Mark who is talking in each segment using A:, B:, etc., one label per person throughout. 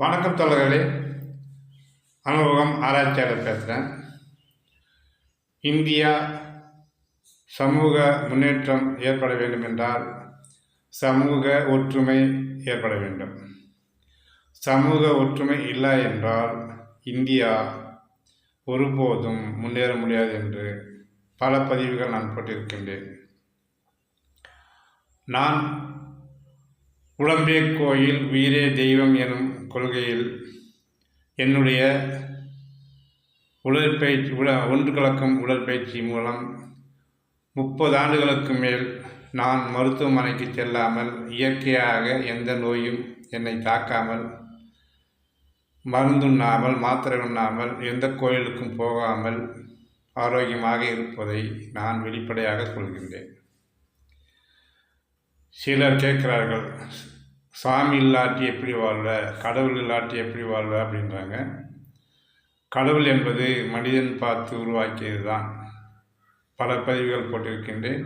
A: வணக்கம் தோழர்களே. அனுபவம் ஆராய்ச்சியாளர் பேசுகிறேன் இந்தியா சமூக முன்னேற்றம் ஏற்பட வேண்டும் என்றால் சமூக ஒற்றுமை ஏற்பட வேண்டும். சமூக ஒற்றுமை இல்லை என்றால் இந்தியா ஒருபோதும் முன்னேற முடியாது என்று பல பதிவுகள் நான் போட்டிருக்கின்றேன். நான் உடம்பே கோயில் உயிரே தெய்வம் எனும் கொள்கையில் என்னுடைய உடற்பயிற்சி உட ஒன்று கலக்கும் உடற்பயிற்சி மூலம் முப்பது ஆண்டுகளுக்கு மேல் நான் மருத்துவமனைக்கு செல்லாமல் இயற்கையாக எந்த நோயும் என்னை தாக்காமல் மருந்துண்ணாமல் மாத்திரை உண்ணாமல் எந்த கோயிலுக்கும் போகாமல் ஆரோக்கியமாக இருப்பதை நான் வெளிப்படையாக சொல்கின்றேன். சிலர் கேட்குறார்கள் சாமி இல்லாட்டி எப்படி வாழ்வ? கடவுள் இல்லாட்டி எப்படி வாழ்வ? அப்படின்றாங்க. கடவுள் என்பது மனிதன் பார்த்து உருவாக்கியது தான் பல பதிவுகள் போட்டிருக்கின்றேன்.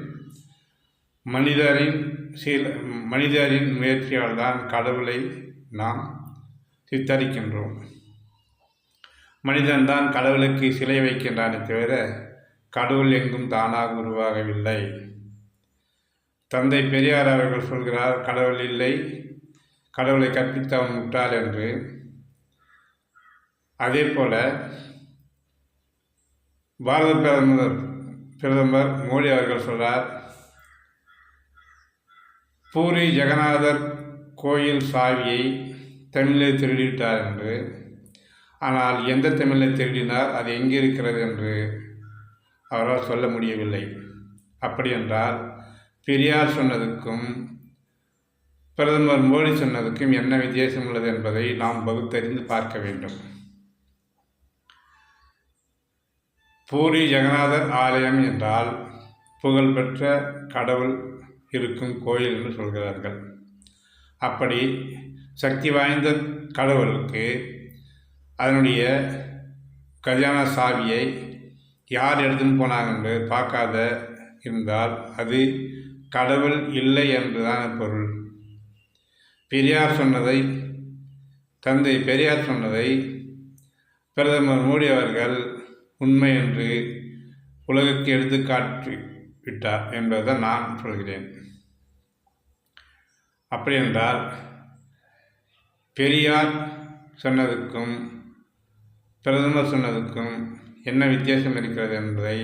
A: மனிதரின் சில மனிதரின் முயற்சியால் தான் கடவுளை நாம் சித்தரிக்கின்றோம். மனிதன்தான் கடவுளுக்கு சிலை வைக்கின்றானே தவிர கடவுள் எங்கும் தானாக உருவாகவில்லை. தந்தை பெரியார் அவர்கள் சொல்கிறார் கடவுள் இல்லை கடவுளை கற்பித்தவன் முட்டாள் என்று. அதே போல பாரத பிரதமர் பிரதமர் மோடி அவர்கள் சொல்கிறார் பூரி ஜெகநாதர் கோயில் சாவியை தமிழில் திருடிவிட்டார் என்று. ஆனால் எந்த தமிழில் திருடினார் அது எங்கே இருக்கிறது என்று அவரால் சொல்ல முடியவில்லை. அப்படி என்றால் பெரியார் சொன்னதுக்கும் பிரதமர் மோடி சொன்னதுக்கும் என்ன வித்தியாசம் உள்ளது என்பதை நாம் பகுத்தறிந்து பார்க்க வேண்டும். பூரி ஜெகநாதர் ஆலயம் என்றால் புகழ்பெற்ற கடவுள் இருக்கும் கோயில் என்று சொல்கிறார்கள். அப்படி சக்தி வாய்ந்த கடவுளுக்கு அதனுடைய கல்யாண சாவியை யார் எடுத்துன்னு போனாங்க என்று பார்க்காத இருந்தால் அது கடவுள் இல்லை என்றுதான பொருள்? பெரியார் சொன்னதை தந்தை பெரியார் சொன்னதை பிரதமர் மோடி அவர்கள் உண்மை என்று உலகுக்கு எடுத்துக்காட்டி விட்டார் என்பதை நான் சொல்கிறேன். அப்படி என்றால் பெரியார் சொன்னதுக்கும் பிரதமர் சொன்னதுக்கும் என்ன வித்தியாசம் இருக்கிறது என்பதை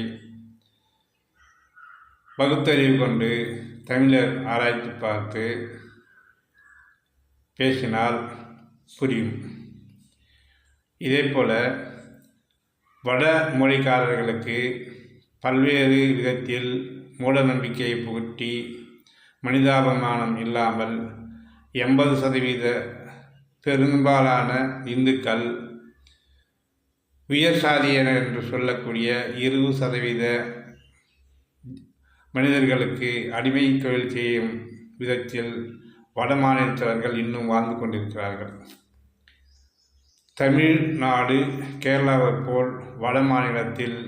A: பகுத்தறிவு கொண்டு தமிழர் ஆராய்ச்சி பார்த்து பேசினால் புரியும். இதே போல் வட மொழிக்காரர்களுக்கு பல்வேறு விதத்தில் மூட நம்பிக்கையை புகட்டி மனிதாபமானம் இல்லாமல் எண்பது சதவீத பெரும்பாலான இந்துக்கள் உயர் சாதியினர் என்று சொல்லக்கூடிய இருபது சதவீத மனிதர்களுக்கு அடிமை தொழில் செய்யும் விதத்தில் வட மாநிலத்தவர்கள் இன்னும் வாழ்ந்து கொண்டிருக்கிறார்கள். தமிழ்நாடு கேரளாவை போல் வட மாநிலத்தில்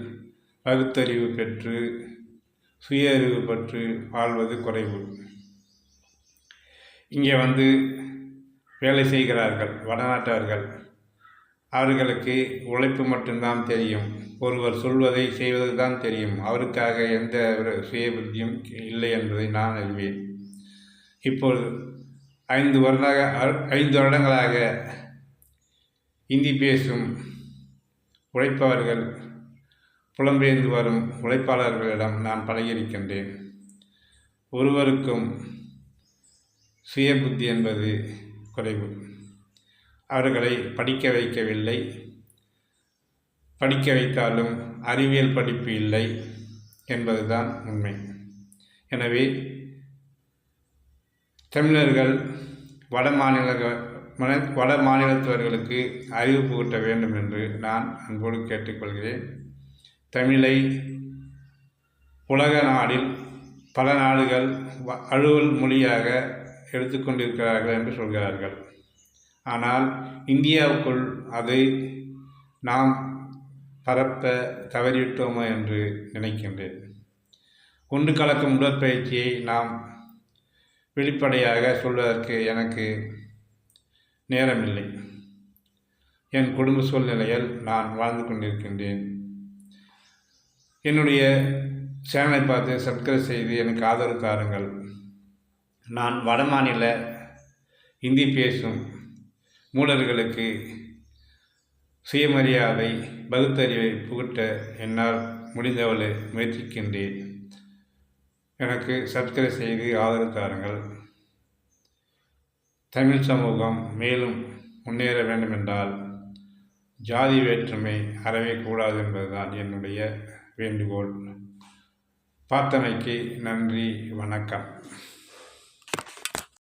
A: பகுத்தறிவு பெற்று சுய அறிவு பெற்று வாழ்வது குறைவு. இங்கே வந்து வேலை செய்கிறார்கள் வடநாட்டவர்கள் அவர்களுக்கு உழைப்பு மட்டும்தான் தெரியும். ஒருவர் சொல்வதை செய்வது தான் தெரியும். அவருக்காக எந்த ஒரு சுய புத்தியும் இல்லை என்பதை நான் அறிவேன். இப்போது ஐந்து வருடாக ஐந்து வருடங்களாக இந்தி பேசும் உழைப்பவர்கள் புலம்பெயர்ந்து வரும் உழைப்பாளர்களிடம் நான் பழகியிருக்கின்றேன். ஒருவருக்கும் சுய புத்தி என்பது குறைவு. அவர்களை படிக்க வைக்கவில்லை. படிக்க வைத்தாலும் அறிவியல் படிப்பு இல்லை என்பதுதான் உண்மை. எனவே தமிழர்கள் வட மாநில வட மாநிலத்தவர்களுக்கு அறிவு புகட்ட வேண்டும் என்று நான் அன்போடு கேட்டுக்கொள்கிறேன். தமிழை உலக நாடில் பல நாடுகள் அலுவல் மொழியாக எடுத்துக்கொண்டிருக்கிறார்கள் என்று சொல்கிறார்கள். ஆனால் இந்தியாவுக்குள் அதை நாம் பரப்ப தவறிவிட்டோமோ என்று நினைக்கின்றேன். குண்டு கலக்கும் உடற்பயிற்சியை நாம் வெளிப்படையாக சொல்வதற்கு எனக்கு நேரமில்லை. என் குடும்ப சூழ்நிலையில் நான் வாழ்ந்து கொண்டிருக்கின்றேன். என்னுடைய சேனலை பார்த்து சப்ஸ்கிரைப் செய்து எனக்கு ஆதரவு தாருங்கள். நான் வடமாநில இந்தி பேசும் மூடர்களுக்கு சுயமரியாதை பகுத்தறிவை புகட்ட என்னால் முடிந்தவளை முயற்சிக்கின்றேன். எனக்கு சப்ஸ்கிரைப் செய்து ஆதரவு தாருங்கள். தமிழ் சமூகம் மேலும் முன்னேற வேண்டுமென்றால் ஜாதி வேற்றுமை அறவே கூடாது என்பதுதான் என்னுடைய வேண்டுகோள். பார்த்தமைக்கு நன்றி வணக்கம்.